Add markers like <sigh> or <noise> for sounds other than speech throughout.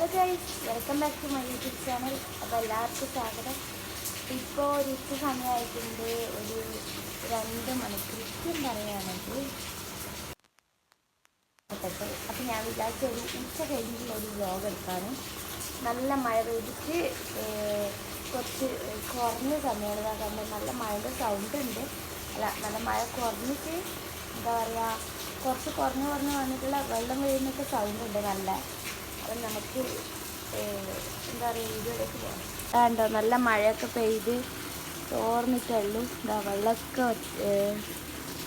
Hello guys welcome back to my YouTube channel അപ്പോൾ എല്ലാവർക്കും സ്വാഗതം. ഇപ്പോൾ ഒരു ഉച്ച സമയമായിട്ടുണ്ട് ഒരു രണ്ട് മണി കൃത്യം പറയുകയാണെങ്കിൽ. അപ്പോൾ ഞാൻ വിചാരിച്ച ഒരു ഉച്ച കഴിഞ്ഞിട്ടുള്ള ഒരു വ്ലോഗ് എടുക്കാനും. നല്ല മഴ പെയ്തിട്ട് കുറച്ച് കുറഞ്ഞ സമയമാണ്. കാരണം നല്ല മഴയുടെ സൗണ്ട് ഉണ്ട്. അല്ല നല്ല മഴ കുറഞ്ഞിട്ട് എന്താ പറയുക കുറച്ച് കുറഞ്ഞ് കുറഞ്ഞ് വന്നിട്ടുള്ള വെള്ളം വീഴുന്നൊക്കെ സൗണ്ട് ഉണ്ട്. നല്ല അപ്പം നമുക്ക് എന്താ പറയുക വീഡിയോയിലേക്ക് പോകാം വേണ്ടോ നല്ല മഴയൊക്കെ പെയ്ത് തോർന്നിട്ടുള്ളൂ എന്താ വെള്ളമൊക്കെ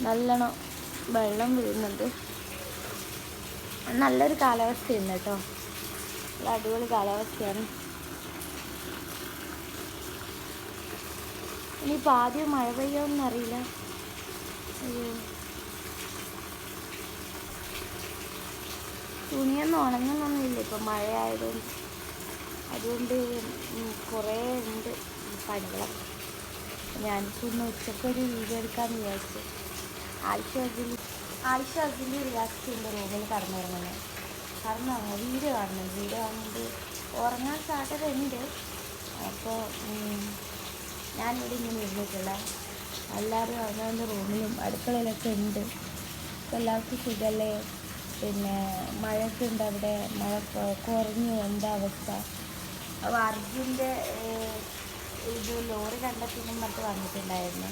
നല്ലോണം വെള്ളം വീഴുന്നുണ്ട്. നല്ലൊരു കാലാവസ്ഥയുണ്ട് കേട്ടോ. നല്ല അടിപൊളി കാലാവസ്ഥയാണ്. ഇനിയിപ്പോൾ ആദ്യം മഴ പെയ്യോന്നറിയില്ല അയ്യോ. തുണിയൊന്നും ഉണങ്ങുന്നൊന്നുമില്ല. ഇപ്പം മഴയായതുകൊണ്ട്. അതുകൊണ്ട് കുറേ ഉണ്ട് പണികളൊക്കെ. ഞാനിപ്പോൾ ഇന്ന് ഉച്ചയ്ക്ക് ഒരു വീഡിയോ എടുക്കാമെന്ന് വിചാരിച്ചു. ആയിഷ അതിൽ ആയിഷ അസിലി എന്റെ റൂമിൽ കടന്നുറങ്ങുന്നത് കടന്നുറങ്ങുക വീഡിയോ കാണുന്നത് വീഡിയോ കാണുന്നത് ഉറങ്ങാൻ സാധ്യത ഉണ്ട് അപ്പോൾ ഞാനിവിടെ ഇങ്ങനെ ഇരുന്നിട്ടില്ല എല്ലാവരും അവനവന്റെ റൂമിലും അടുക്കളയിലൊക്കെ ഉണ്ട്. എല്ലാവർക്കും സുഖമല്ലേ? പിന്നെ മഴയൊക്കെ ഉണ്ട് അവിടെ മഴ കുറഞ്ഞു എന്താ അവസ്ഥ? അപ്പോൾ അർജുന്റെ ഇത് ലോറി കണ്ടെത്തിനും മറ്റ് വന്നിട്ടുണ്ടായിരുന്നു.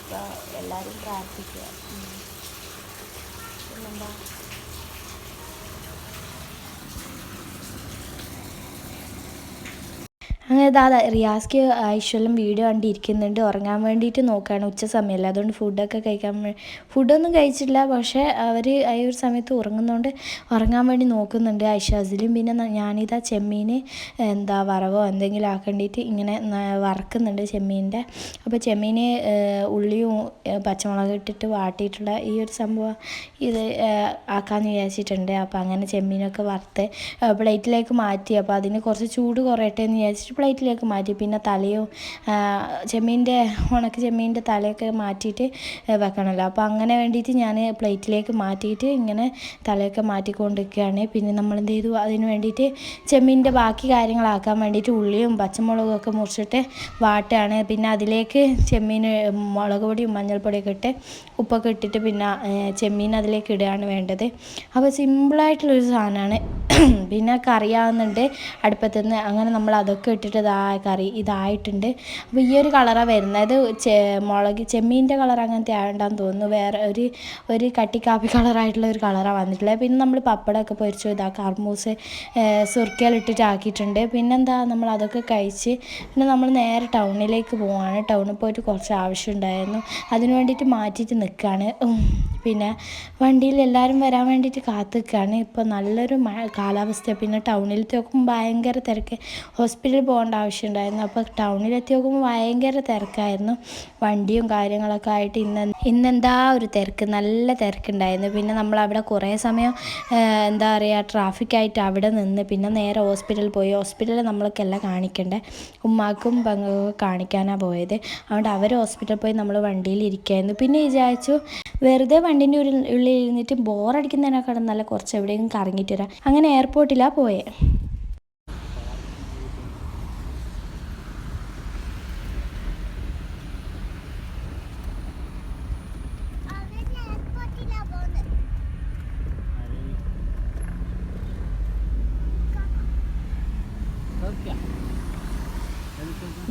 അപ്പോൾ എല്ലാവരും പ്രാർത്ഥിക്കുക. പിന്നെന്താ? അങ്ങനെ ദാ റിയാസ്ക്ക് ഐശ്വര്യം വീഡിയോ കണ്ടിരിക്കുന്നുണ്ട്. ഉറങ്ങാൻ വേണ്ടിയിട്ട് നോക്കുകയാണ് ഉച്ച സമയമല്ല അതുകൊണ്ട് ഫുഡൊക്കെ കഴിക്കാൻ ഫുഡൊന്നും കഴിച്ചിട്ടില്ല. പക്ഷേ അവർ ആ ഒരു സമയത്ത് ഉറങ്ങുന്നതുകൊണ്ട് ഉറങ്ങാൻ വേണ്ടി നോക്കുന്നുണ്ട് ഐഷാസിലും പിന്നെ ഞാനിതാ ചെമ്മീൻ എന്താ വറവോ എന്തെങ്കിലും ആക്കേണ്ടിയിട്ട് ഇങ്ങനെ വറക്കുന്നുണ്ട് ചെമ്മീന്റെ അപ്പോൾ ചെമ്മീന് ഉള്ളിയും പച്ചമുളകും ഇട്ടിട്ട് വാട്ടിയിട്ടുള്ള ഈ ഒരു സംഭവം ഇത് ആക്കാമെന്ന് വിചാരിച്ചിട്ടുണ്ട്. അപ്പോൾ അങ്ങനെ ചെമ്മീനൊക്കെ വറുത്ത് പ്ലേറ്റിലേക്ക് മാറ്റി. അപ്പോൾ അതിന് കുറച്ച് ചൂട് കുറയട്ടെ എന്ന് വിചാരിച്ചിട്ട് പ്ലേറ്റിലേക്ക് മാറ്റി. പിന്നെ തലയും ചെമ്മീന്റെ ഉണക്ക ചെമ്മീന്റെ തലയൊക്കെ മാറ്റിയിട്ട് വെക്കണമല്ലോ അപ്പോൾ അങ്ങനെ വേണ്ടിയിട്ട് ഞാൻ പ്ലേറ്റിലേക്ക് മാറ്റിയിട്ട് ഇങ്ങനെ തലയൊക്കെ മാറ്റിക്കൊണ്ടിരിക്കുകയാണ്. പിന്നെ നമ്മൾ എന്ത് ചെയ്തു? അതിന് വേണ്ടിയിട്ട് ചെമ്മീന്റെ ബാക്കി കാര്യങ്ങളാക്കാൻ വേണ്ടിയിട്ട് ഉള്ളിയും പച്ചമുളകും ഒക്കെ മുറിച്ചിട്ട് വാട്ടുകയാണ്. പിന്നെ അതിലേക്ക് ചെമ്മീൻ മുളക് പൊടിയും മഞ്ഞൾപ്പൊടിയൊക്കെ ഇട്ട് ഉപ്പൊക്കെ ഇട്ടിട്ട് പിന്നെ ചെമ്മീൻ അതിലേക്ക് ഇടുകയാണ് വേണ്ടത്. അപ്പോൾ സിമ്പിളായിട്ടുള്ളൊരു സാധനമാണ് <clears throat> പിന്നെ കറിയാവുന്നുണ്ട്. അടുപ്പത്തുനിന്ന് അങ്ങനെ നമ്മൾ അതൊക്കെ ഇട്ടിട്ട് ഇതാ കറി ഇതായിട്ടുണ്ട്. അപ്പോൾ ഈ ഒരു കളറാണ് വരുന്നത്. മുളക് ചെമ്മീന്റെ കളർ അങ്ങനത്തെ ആയതുകൊണ്ടാന്ന് തോന്നുന്നു. വേറെ ഒരു ഒരു കട്ടിക്കാപ്പി കളറായിട്ടുള്ള ഒരു കളറാണ് വന്നിട്ടുള്ളത്. പിന്നെ നമ്മൾ പപ്പടമൊക്കെ പൊരിച്ചു ഇതാ കർമൂസ് സുർക്കയിലിട്ടിട്ട് ആക്കിയിട്ടുണ്ട് പിന്നെന്താ നമ്മൾ അതൊക്കെ കഴിച്ച് പിന്നെ നമ്മൾ നേരെ ടൗണിലേക്ക് പോവാണ്. ടൗണിൽ പോയിട്ട് കുറച്ച് ആവശ്യം ഉണ്ടായിരുന്നു. അതിന് വേണ്ടിയിട്ട് മാറ്റിയിട്ട് നിൽക്കുകയാണ്. പിന്നെ വണ്ടിയിൽ എല്ലാവരും വരാൻ വേണ്ടിയിട്ട് കാത്തു നിൽക്കുകയാണ് ഇപ്പോൾ നല്ലൊരു മഴ കാലാവസ്ഥ പിന്നെ ടൗണിലെത്തി നോക്കുമ്പോൾ ഭയങ്കര തിരക്ക്. ഹോസ്പിറ്റലിൽ പോകേണ്ട ആവശ്യമുണ്ടായിരുന്നു. അപ്പോൾ ടൗണിലെത്തി നോക്കുമ്പോൾ ഭയങ്കര തിരക്കായിരുന്നു. വണ്ടിയും കാര്യങ്ങളൊക്കെ ആയിട്ട് ഇന്ന് ഇന്നെന്താ ഒരു തിരക്ക്? നല്ല തിരക്കുണ്ടായിരുന്നു. പിന്നെ നമ്മൾ അവിടെ കുറേ സമയം എന്താ പറയുക ട്രാഫിക്കായിട്ട് അവിടെ നിന്ന് പിന്നെ നേരെ ഹോസ്പിറ്റലിൽ പോയി. ഹോസ്പിറ്റലിൽ നമ്മൾക്കെല്ലാം കാണിക്കണ്ടേ. ഉമ്മാക്കും പങ്കൊക്കെ കാണിക്കാനാണ് പോയത്. അതുകൊണ്ട് അവർ ഹോസ്പിറ്റലിൽ പോയി നമ്മൾ വണ്ടിയിൽ ഇരിക്കുകയായിരുന്നു പിന്നെ വിചാരിച്ചു വെറുതെ വണ്ടിന്റെ ഒരു ഉള്ളിൽ ഇരുന്നിട്ട് ബോറടിക്കുന്നതിനേക്കാളും നല്ല കുറച്ച് എവിടെയെങ്കിലും കറങ്ങിയിട്ട് വരാം. അങ്ങനെ എയർപോർട്ടിലാണ് പോയേ.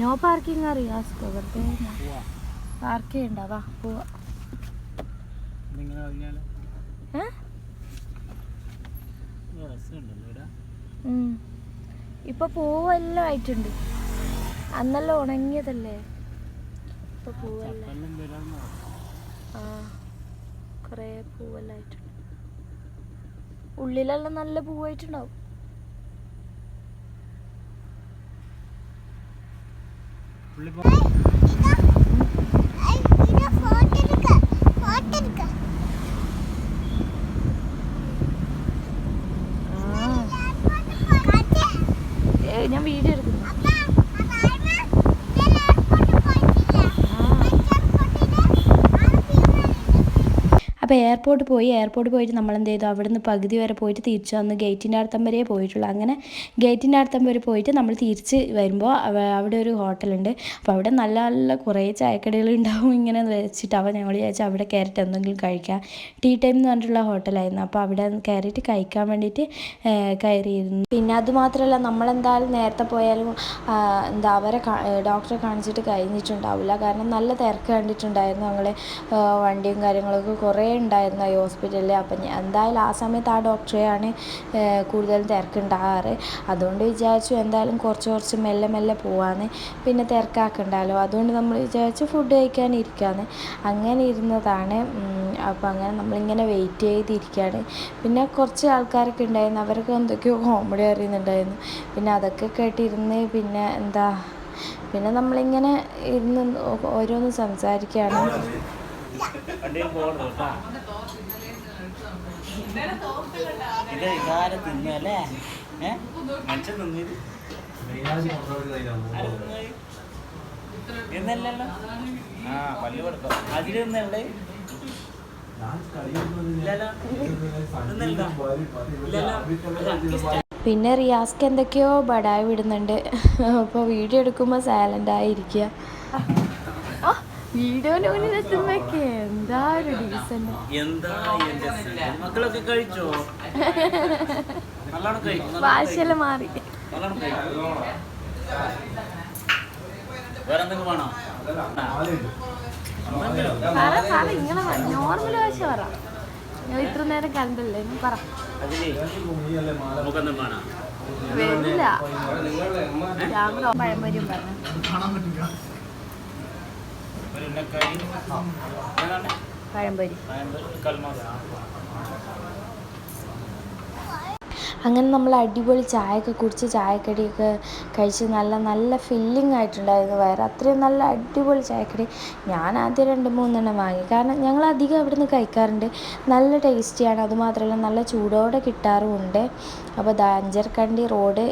നോ പാർക്കിംഗ് അറിയാം? പാർക്ക് ചെയ്യണ്ട. വാ പോവാ. ഇപ്പൊ പൂവെല്ലാം ആയിട്ടുണ്ട്. അന്നെല്ലാം ഉണങ്ങിയതല്ലേ? ഇപ്പൊ പൂവെല്ലാം. ആ കൊറേ പൂവെല്ലാം ആയിട്ടുണ്ട്. ഉള്ളിലെല്ലാം നല്ല പൂവായിട്ടുണ്ടാവും. പുള്ളി ഞാൻ വീഡിയോ എടുക്കുന്നു അപ്പോൾ എയർപോർട്ട് പോയി എയർപോർട്ട് പോയിട്ട് നമ്മൾ എന്ത് ചെയ്തു? നിന്ന് പകുതി വരെ പോയിട്ട് തിരിച്ചു വന്ന് ഗേറ്റിന്റെ അടുത്തം വരെ പോയിട്ടുള്ളൂ. അങ്ങനെ ഗേറ്റിന്റെ അടുത്തം വരെ പോയിട്ട് നമ്മൾ തിരിച്ച് വരുമ്പോൾ അവിടെ ഒരു ഹോട്ടലുണ്ട് അപ്പോൾ അവിടെ നല്ല നല്ല കുറേ ചായക്കടകൾ ഉണ്ടാവും. ഇങ്ങനെ വെച്ചിട്ട് അപ്പോൾ ഞങ്ങൾ വിചാരിച്ചു അവിടെ കയറിയിട്ട് എന്തെങ്കിലും കഴിക്കാം. ടീ ടൈം എന്ന് പറഞ്ഞിട്ടുള്ള ഹോട്ടലായിരുന്നു അപ്പോൾ അവിടെ കയറിയിട്ട് കഴിക്കാൻ വേണ്ടിയിട്ട് കയറിയിരുന്നു. പിന്നെ അതുമാത്രമല്ല നമ്മളെന്തായാലും നേരത്തെ പോയാലും എന്താ അവരെ ഡോക്ടറെ കാണിച്ചിട്ട് കഴിഞ്ഞിട്ടുണ്ടാവില്ല. കാരണം നല്ല തിരക്ക് കണ്ടിട്ടുണ്ടായിരുന്നു ഞങ്ങൾ വണ്ടിയും കാര്യങ്ങളൊക്കെ കുറേ ഉണ്ടായിരുന്നു ഈ ഹോസ്പിറ്റലിൽ. അപ്പം എന്തായാലും ആ സമയത്ത് ആ ഡോക്ടറെയാണ് കൂടുതലും തിരക്കുണ്ടാകാറ്. അതുകൊണ്ട് വിചാരിച്ചു എന്തായാലും കുറച്ച് കുറച്ച് മെല്ലെ മെല്ലെ പോവാന്ന്. പിന്നെ തിരക്കാക്കണ്ടല്ലോ. അതുകൊണ്ട് നമ്മൾ വിചാരിച്ചു ഫുഡ് കഴിക്കാൻ ഇരിക്കാന്ന്. അങ്ങനെ ഇരുന്നതാണ്. അപ്പോൾ അങ്ങനെ നമ്മളിങ്ങനെ വെയിറ്റ് ചെയ്തിരിക്കുകയാണ് പിന്നെ കുറച്ച് ആൾക്കാരൊക്കെ ഉണ്ടായിരുന്നു. അവരൊക്കെ എന്തൊക്കെയോ കോമഡി അറിയുന്നുണ്ടായിരുന്നു പിന്നെ അതൊക്കെ കേട്ടിരുന്ന് പിന്നെ എന്താ പിന്നെ നമ്മളിങ്ങനെ ഇരുന്ന് ഓരോന്ന് സംസാരിക്കുകയാണ്. വണ്ടിയിൽ പോകണം കേട്ടോ ഇത് ഇതാരെ തിന്നല്ലേ ഏ മനുഷ്യൻ തിന്നത് എന്നല്ലല്ലോ ആ പല്ല് കൊടുക്കാം അതിൽ ഇല്ലല്ലോ പിന്നെ റിയാസ്ക്ക് എന്തൊക്കെയോ ബടായി വിടുന്നുണ്ട്. അപ്പോൾ വീഡിയോ എടുക്കുമ്പോൾ സൈലന്റ് ആയിരിക്കുക മുന്നിൽ എത്തുമ്പോഴൊക്കെ എന്താ ഒരു ഡീസന്റ് എന്താ എന്റെ മക്കളൊക്കെ കഴിച്ചോ? ഭാഷയെല്ലാം മാറി. നല്ലോണം കഴിക്കും. വേറെ എന്തെങ്കിലും വേണോ? പറ പറ ഇങ്ങനെ നോർമൽ ഭാഷ പറ. ഞാൻ ഇത്ര നേരം കണ്ടല്ലേ? നീ പറ. അതിലേ നമുക്കൊന്നും വേണം വരില്ല രാവിലെ പഴംപൊരിയും പറഞ്ഞു. ഏതാണ്ട് പഴംപൊരി. കൽമാസ് അങ്ങനെ നമ്മൾ അടിപൊളി ചായയൊക്കെ കുടിച്ച് ചായക്കടിയൊക്കെ കഴിച്ച് നല്ല നല്ല ഫില്ലിംഗ് ആയിട്ടുണ്ടായിരുന്നു വയറ് അത്രയും നല്ല അടിപൊളി ചായക്കടി ഞാൻ ആദ്യം രണ്ട് മൂന്നെണ്ണം വാങ്ങി. കാരണം ഞങ്ങൾ അധികം അവിടുന്ന് കഴിക്കാറുണ്ട്. നല്ല ടേസ്റ്റിയാണ് അതുമാത്രമല്ല നല്ല ചൂടോടെ കിട്ടാറുമുണ്ട്. അപ്പോൾ ദാഞ്ചർക്കണ്ടി റോഡ്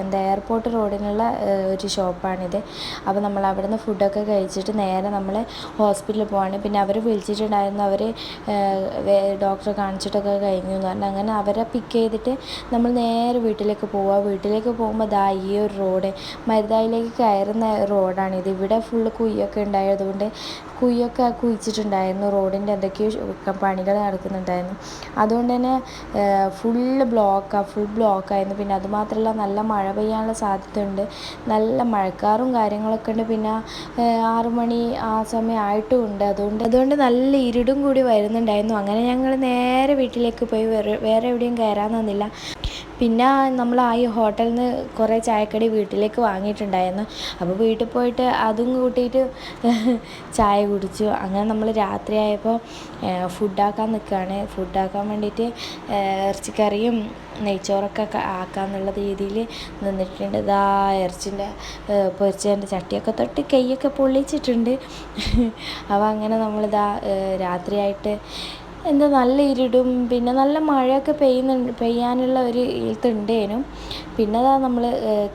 എന്താ എയർപോർട്ട് റോഡിനുള്ള ഒരു ഷോപ്പാണിത്. അപ്പോൾ നമ്മൾ അവിടുന്ന് ഫുഡൊക്കെ കഴിച്ചിട്ട് നേരെ നമ്മൾ ഹോസ്പിറ്റലിൽ പോവാണ്. പിന്നെ അവർ വിളിച്ചിട്ടുണ്ടായിരുന്നു. അവർ ഡോക്ടറെ കാണിച്ചിട്ടൊക്കെ കഴിഞ്ഞു എന്ന് പറഞ്ഞാൽ അങ്ങനെ അവരെ പിക്ക് ചെയ്തിട്ട് നമ്മൾ നേരെ വീട്ടിലേക്ക് പോവുക. വീട്ടിലേക്ക് പോകുമ്പോൾ ദാ ഈ ഒരു റോഡ്. മരുതായിലേക്ക് കയറുന്ന റോഡാണിത് ഇവിടെ ഫുള്ള് കുയ്യൊക്കെ ഉണ്ടായതുകൊണ്ട് കുയ്യൊക്കെ കുഴിച്ചിട്ടുണ്ടായിരുന്നു. റോഡിന്റെ എന്തൊക്കെയോ പണികൾ നടക്കുന്നുണ്ടായിരുന്നു. അതുകൊണ്ട് തന്നെ ഫുള്ള് ബ്ലോക്കാണ് ഫുൾ ബ്ലോക്കായിരുന്നു പിന്നെ അതുമാത്രമല്ല നല്ല മഴ പെയ്യാനുള്ള സാധ്യതയുണ്ട്. നല്ല മഴക്കാറും കാര്യങ്ങളൊക്കെ ഉണ്ട്. പിന്നെ ആറു മണി ആ സമയം ആയിട്ടും ഉണ്ട്. അതുകൊണ്ട് അതുകൊണ്ട് നല്ല ഇരുടും കൂടി വരുന്നുണ്ടായിരുന്നു. അങ്ങനെ ഞങ്ങൾ നേരെ വീട്ടിലേക്ക് പോയി. വേറെ വേറെ എവിടെയും കയറാൻ നിന്നില്ല. പിന്നെ നമ്മൾ ആ ഹോട്ടലിൽ നിന്ന് കുറേ ചായക്കടി വീട്ടിലേക്ക് വാങ്ങിയിട്ടുണ്ടായിരുന്നു. അപ്പോൾ വീട്ടിൽ പോയിട്ട് അതും കൂട്ടിയിട്ട് <laughs> ചായ കുടിച്ചു. അങ്ങനെ നമ്മൾ രാത്രിയായപ്പോൾ ഫുഡാക്കാൻ നിൽക്കുകയാണ് ഫുഡാക്കാൻ വേണ്ടിയിട്ട് ഇറച്ചിക്കറിയും നെയ്ച്ചോറൊക്കെ ആക്കാന്നുള്ള രീതിയിൽ നിന്നിട്ടുണ്ട്. ഇതാ ഇറച്ചിന്റെ പൊരിച്ചതിന്റെ ചട്ടിയൊക്കെ തൊട്ട് കൈയൊക്കെ പൊള്ളിച്ചിട്ടുണ്ട്. <laughs> അപ്പോൾ അങ്ങനെ നമ്മളിതാ രാത്രിയായിട്ട് എന്താ നല്ല ഇരുടും പിന്നെ നല്ല മഴയൊക്കെ പെയ്യുന്നുണ്ട് പെയ്യാനുള്ള ഒരു ഇതുണ്ടേനും പിന്നെ അതാ നമ്മൾ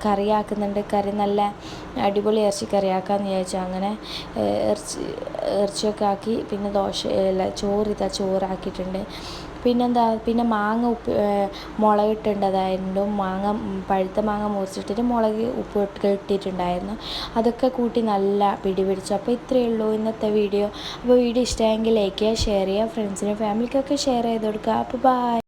കറിയാക്കുന്നുണ്ട്. കറി നല്ല അടിപൊളി ഇറച്ചി കറിയാക്കാമെന്ന് വിചാരിച്ചു. അങ്ങനെ ഇറച്ചി ഇറച്ചിയൊക്കെ ആക്കി പിന്നെ ദോശ അല്ല ചോറ് ഇതാ ചോറാക്കിയിട്ടുണ്ട്. പിന്നെന്താ പിന്നെ മാങ്ങ ഉപ്പ് മുളകിട്ടുണ്ടതായിരുന്നു മാങ്ങ പഴുത്ത മാങ്ങ മുറിച്ചിട്ടിട്ട് മുളക് ഉപ്പ് ഇട്ട് ഇട്ടിട്ടുണ്ടായിരുന്നു. അതൊക്കെ കൂട്ടി നല്ല പിടി പിടിച്ചു. അപ്പോൾ ഇത്രയേ ഉള്ളൂ ഇന്നത്തെ വീഡിയോ. അപ്പോൾ വീഡിയോ ഇഷ്ടമായെങ്കിൽ ലൈക്ക് ചെയ്യുക ഷെയർ ചെയ്യുക ഫ്രണ്ട്സിനും ഫാമിലിക്കൊക്കെ ഷെയർ ചെയ്ത് കൊടുക്കുക. അപ്പോൾ ബൈ